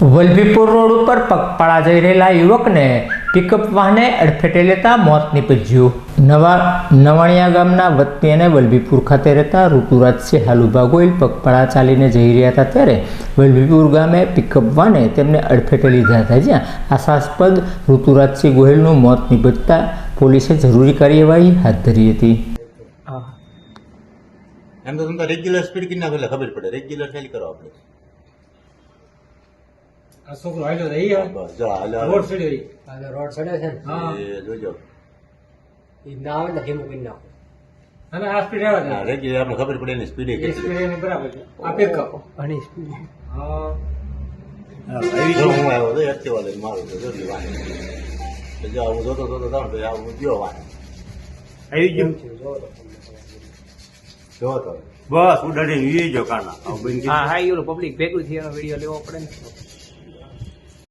Vallabhipur road ઉપર પગપાળા જઈ રહેલા યુવકને પિકઅપ વાહને અડફેટે લેતા મોત નીપજ્યું. નવા નવાણિયા ગામના વતની અને વલભીપુર ખાતે રહેતા ઋતુરાજસિંહ હાલુભા ગોયલ પગપાળા ચાલીને જઈ રહ્યા હતા ત્યારે વલભીપુર ગામે પિકઅપ વાને તેમને અડફેટે લીધા હતા. જ્યાં આશાસ્પદ ઋતુરાજસિંહ ગોહિલનું મોત નીપજતા પોલીસે જરૂરી કાર્યવાહી હાથ ધરી હતી. એમ તો તમને રેગ્યુલર સ્પીડ નાખો ખબર પડે. રેગ્યુલર ખાલી કરો આપણે. આ છોકરો હાલ્યો રહી બસ જો હાલો રોડ. ચડ્યો ઈ. હાલે રોડ ચડે છે ને? હા. એ જોજો. ઈ ના આવે ને ધીમું કરી નાખો. અને આ સ્પીડ આવે ને છે આપણે ખબર પડે એની સ્પીડ એ સ્પીડ એની બરાબર છે. આ પિકઅપ ઘણી સ્પીડ હા. જો હું આવ્યો તો એક્ટિવા લઈને મારું તો જોડી વાહન. તો જો હું જોતો જોતો જાઉં તો આ હું ગયો વાહન. આવી ગયું. જો તો બસ ઉડાડી ઈ જો કાના. આવું હા હા એવું પબ્લિક ભેગું થયું વીડિયો લેવો પડે ને.